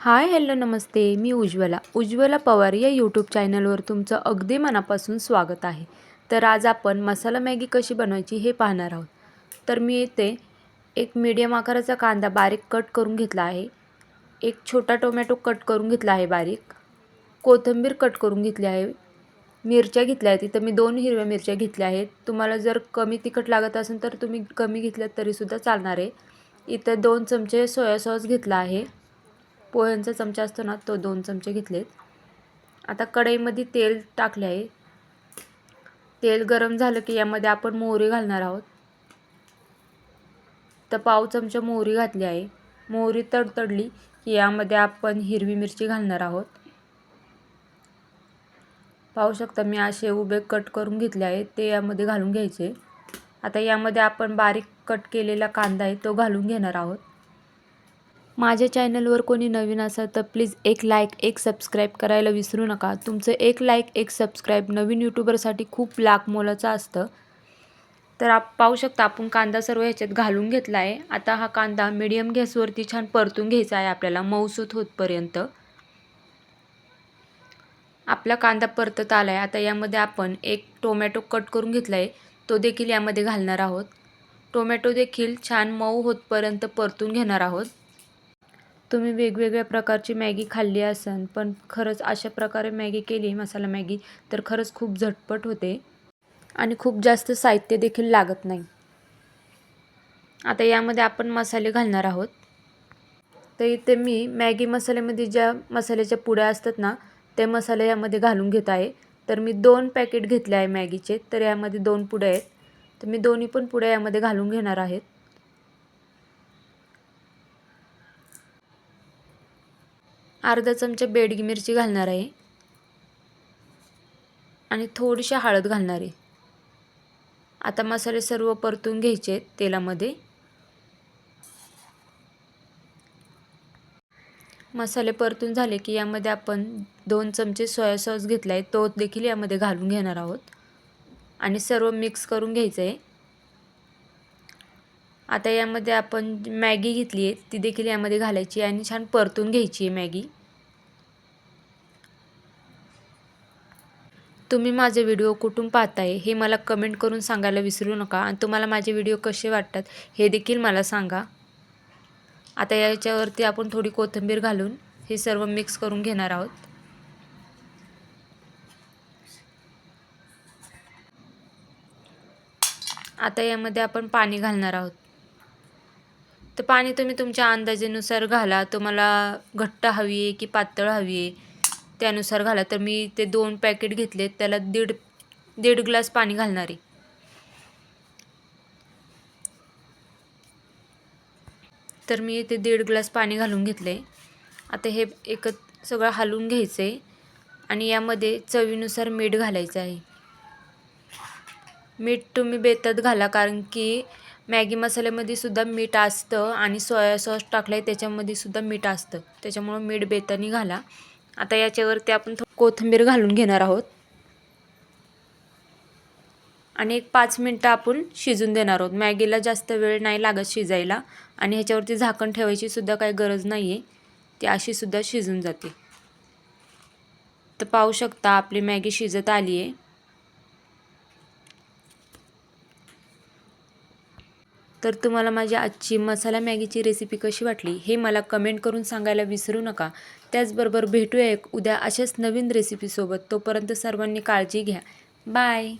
हाय hello नमस्ते. मी उज्ज्वला. उज्ज्वला पवार या यूट्यूब चॅनलवर तुमचं अगदी मनापासून स्वागत आहे. तर आज आपण मसाला मॅगी कशी बनवायची हे पाहणार आहोत. तर मी येथे एक मीडियम आकाराचा कांदा बारीक कट करून घेतला आहे. एक छोटा टोमॅटो कट करून घेतला आहे बारीक. कोथिंबीर कट करून घेतली आहे. मिरच्या घेतल्या आहेत. इथं मी दोन हिरव्या मिरच्या घेतल्या आहेत. तुम्हाला जर कमी तिखट लागत असेल तर तुम्ही कमी घेतल्यात तरीसुद्धा चालणार आहे. इथं दोन चमचे सोया सॉस घेतला आहे. पोह्यांचा चमचा असतो ना तो दोन चमचे घेतलेत. आता कढईमध्ये तेल टाकले आहे. तेल गरम झालं की यामध्ये आपण मोहरी घालणार आहोत. तर पाव चमचा मोहरी घातली आहे. मोहरी तडतडली की यामध्ये आपण हिरवी मिरची घालणार आहोत. पाहू शकता मी असे उभे कट करून घेतले आहे ते यामध्ये घालून घ्यायचे. आता यामध्ये आपण बारीक कट केलेला कांदा आहे तो घालून घेणार आहोत. माझ्या चॅनलवर कोणी नवीन असाल तर प्लीज एक लाईक एक सबस्क्राईब करायला विसरू नका. तुमचं एक लाईक एक सबस्क्राईब नवीन यूट्यूबरसाठी खूप लाख मोलाचं असतं. तर आप पाहू शकता आपण कांदा सर्व ह्याच्यात घालून घेतला आहे आता हा कांदा मिडियम गॅसवरती छान परतून घ्यायचा आहे आपल्याला मऊसूत होतपर्यंत. आपला कांदा परतत आला आहे आता यामध्ये आपण एक टोमॅटो कट करून घेतला आहे तो देखील यामध्ये घालणार आहोत. टोमॅटो देखील छान मऊ होतपर्यंत परतून घेणार आहोत. तुम्ही वेगवेगळ्या प्रकारची मॅगी खाल्ली असन पण खरंच अशा प्रकारे मॅगी केली मसाला मॅगी तर खरंच खूप झटपट होते. आणि खूप जास्त साहित्य देखील लागत नाही. आता यामध्ये आपण मसाले घालणार आहोत. तर इथे मी मॅगी मसाल्यामध्ये ज्या मसाल्याच्या पुड्या असतात ना ते मसाले यामध्ये घालून घेत आहे. तर मी दोन पॅकेट घेतले आहे मॅगीचे तर यामध्ये दोन पुड्या आहेत. तर मी दोन्ही पण पुड्या यामध्ये घालून घेणार आहेत अर्धा चमचा बेडगी मिरची घालणार आहे. आणि थोडीशी हळद घालणार आहे. आता मसाले सर्व परतून घ्यायचे तेलामध्ये. मसाले परतून झाले की यामध्ये आपण दोन चमचे सोया सॉस घेतला आहे. तो देखील यामध्ये घालून घेणार आहोत. आणि सर्व मिक्स करून घ्यायचं आहे. आता यामध्ये आपण मॅगी घेतली आहे. ती देखील यामध्ये घालायची आणि छान परतून घ्यायची आहे मॅगी. तुम्ही माझे व्हिडिओ कुठून पाहताय हे मला कमेंट करून सांगायला विसरू नका आणि तुम्हाला माझे व्हिडिओ कसे वाटतात हे देखील मला सांगा. आता याच्यावरती आपण थोडी कोथिंबीर घालून हे सर्व मिक्स करून घेणार आहोत. आता यामध्ये आपण पाणी घालणार आहोत. तर पाणी तुम्ही तुमच्या अंदाजेनुसार घाला. तुम्हाला घट्ट हवी आहे की पातळ हवी आहे? त्यानुसार घाला. तर मी ते दोन पॅकेट घेतले त्याला दीड दीड ग्लास पाणी घालणार. आहे तर मी ते दीड ग्लास पाणी घालून घेतले. आता हे एकत सगळं हलवून घ्यायचं आहे आणि यामध्ये चवीनुसार मीठ घालायचं आहे. मीठ तुम्ही बेतात घाला कारण की मॅगी मसाल्यामध्ये सुद्धा मीठ असतं आणि सोया सॉस टाकलं आहे त्याच्यामध्ये सुद्धा मीठ असतं. त्याच्यामुळं मीठ बेतानी घाला. आता याच्यावरती आपण कोथिंबीर घालून घेणार आहोत. आणि एक पाच मिनटं आपण शिजून देणार आहोत. मॅगीला जास्त वेळ नाही लागत शिजायला. आणि ह्याच्यावरती झाकण ठेवायची सुद्धा काही गरज नाही आहे ती अशीसुद्धा शिजून जाते. तर पाहू शकता आपली मॅगी शिजत आली आहे तर तुम्हाला माझी आजची मसाला मॅगीची रेसिपी कशी वाटली हे मला कमेंट करून सांगायला विसरू नका. त्याचबरोबर भेटूया एक उद्या अशाच नवीन रेसिपीसोबत तोपर्यंत सर्वांनी काळजी घ्या. बाय